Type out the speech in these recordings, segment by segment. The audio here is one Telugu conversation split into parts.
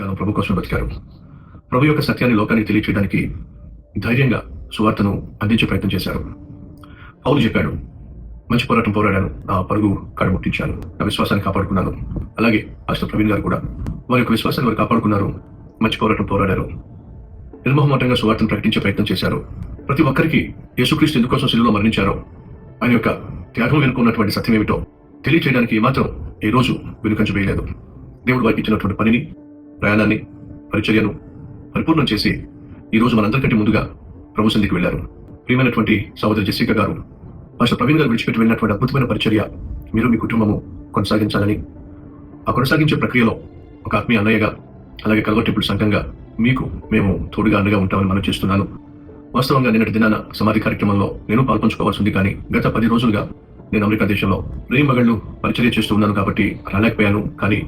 జీవితకాలం ప్రభు కోసం బతికారు. ప్రభు యొక్క సత్యాన్ని లోకానికి తెలియచేయడానికి ధైర్యంగా సువార్తను అందించే ప్రయత్నం చేశారు. పౌలు చెప్పాడు మంచి పోరాటం పోరాడాను. నా పరుగు కడముట్టించాను. నా విశ్వాసాన్ని కాపాడుకున్నాను. అలాగే అసలు ప్రవీణ్ గారు కూడా. వారి యొక్క విశ్వాసాన్ని వారు కాపాడుకున్నారు. మంచి పోరాటం పోరాడారు. నిర్మోహమాటంగా సువార్తను ప్రకటించే ప్రయత్నం చేశారు. ప్రతి ఒక్కరికి యేసుక్రీస్తు ఎందుకోసం శిలువలో మరణించారో ఆయన యొక్క త్యాగం వెనుకున్నటువంటి సత్యం ఏమిటో తెలియచేయడానికి మాత్రం ఈ రోజు వెనుకంచు వేయలేదు. దేవుడు వారికి ఇచ్చినటువంటి పనిని ప్రయాణాన్ని పరిచర్యను పరిపూర్ణం చేసి ఈరోజు మనందరికంటే ముందుగా ప్రభు సంధికి వెళ్ళారు. ప్రియమైనటువంటి సహోదరి జెస్సిక గారు మాస్టర్ ప్రవీణ్ గారు విడిచిపెట్టి వెళ్ళినటువంటి అద్భుతమైన పరిచర్య మీరు మీ కుటుంబము కొనసాగించాలని ఆ కొనసాగించే ప్రక్రియలో ఒక ఆత్మీయ అన్నయ్యగా అలాగే కలవటిప్పుడు సంఘంగా మీకు మేము తోడుగా అండగా ఉంటామని మనం చేస్తున్నాను. వాస్తవంగా నిన్నటి దినాన సమాధి కార్యక్రమంలో నేను పాల్పంచుకోవాల్సి ఉంది కానీ గత పది రోజులుగా నేను అమెరికా దేశంలో ప్రేమ మగళ్ళు పరిచర్య చేస్తూ ఉన్నాను కాబట్టి రాలేకపోయాను కానీ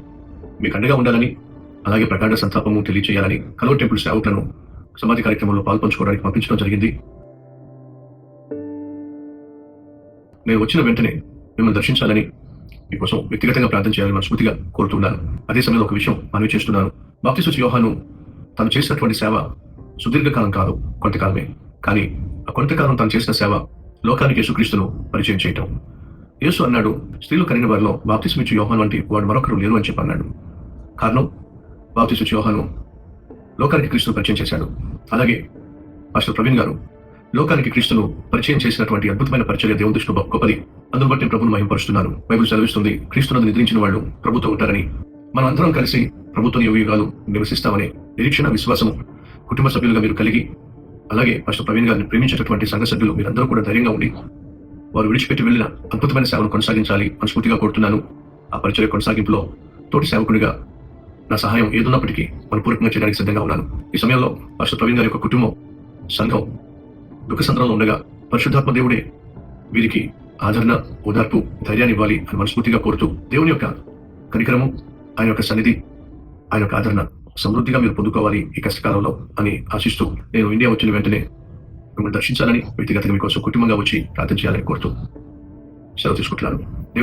మీకు అండగా ఉండాలని అలాగే ప్రకాండ సంతాపము తెలియచేయాలని కలవ టెంపుల్ సేవకులను సమాధి కార్యక్రమంలో పాల్పంచుకోవడానికి పంపించడం జరిగింది. నేను వచ్చిన వెంటనే మిమ్మల్ని దర్శించాలని మీకోసం వ్యక్తిగతంగా ప్రార్థన చేయాలని మనస్ఫూర్తిగా కోరుతున్నాను. అదే సమయంలో ఒక విషయం మనవి చేస్తున్నాను. బాప్తిసు యోహాను తను చేసినటువంటి సేవ సుదీర్ఘకాలం కాదు కొంతకాలమే. కానీ ఆ కొంతకాలం తను చేసిన సేవ లోకానికి యేసుక్రీస్తును పరిచయం చేయటం. యేసు అన్నాడు స్త్రీలు కలిగిన వారిలో బాప్తిస్మిచ్చు యోహాన్ వంటి వాడు మరొకరు లేరు అని చెప్పి అన్నాడు కారణం బాప్తిస్మిచ్చు యోహాను లోకానికి క్రీస్తును పరిచయం చేశాడు. అలాగే మాస్టర్ ప్రవీణ్ గారు లోకానికి క్రీస్తును పరిచయం చేసినటువంటి అద్భుతమైన పరిచర్య దేవుని దృష్టిలో గొప్పది. అందును బట్టి ప్రభును మహింపరుస్తున్నాను బైబిల్ సెలవిస్తుంది క్రీస్తునందు నిద్రించిన వాళ్ళు ప్రభుత్వం ఉంటారని మనం అందరం కలిసి ప్రభుత్వం యుగాలు నివసిస్తామనే నిరీక్షణ విశ్వాసము కుటుంబ సభ్యులుగా మీరు కలిగి అలాగే మాస్టర్ ప్రవీణ్ గారిని ప్రేమించేటటువంటి సంఘ సభ్యులు మీరందరూ కూడా ధైర్యంగా ఉండి వారు విడిచిపెట్టి వెళ్ళిన అద్భుతమైన సేవను కొనసాగించాలి మనస్ఫూర్తిగా కోరుతున్నాను. ఆ పరిచయ కొనసాగింపులో తోటి సేవకునిగా నా సహాయం ఏదున్నప్పటికీ మనపూర్వకంగా చేయడానికి సిద్ధంగా ఉన్నాను. ఈ సమయంలో మాస్టర్ ప్రవీణ్ గారి యొక్క కుటుంబం సంఘం దుఃఖసంద్రంలో ఉండగా పరిశుద్ధాత్మ దేవుడే వీరికి ఆదరణ ఓదార్పు ధైర్యాన్ని ఇవ్వాలి అని మనస్ఫూర్తిగా కోరుతూ దేవుని యొక్క కనికరము ఆయన యొక్క సన్నిధి ఆయన యొక్క ఆదరణ సమృద్ధిగా మీరు పొందుకోవాలి ఈ కష్టకాలంలో అని ఆశిస్తూ నేను ఇండియా వచ్చిన వెంటనే మిమ్మల్ని దర్శించాలని వ్యక్తిగతంగా మీకోసం కుటుంబంగా వచ్చి ప్రార్థన చేయాలని కోరుతూ సెలవు తీసుకుంటున్నాను.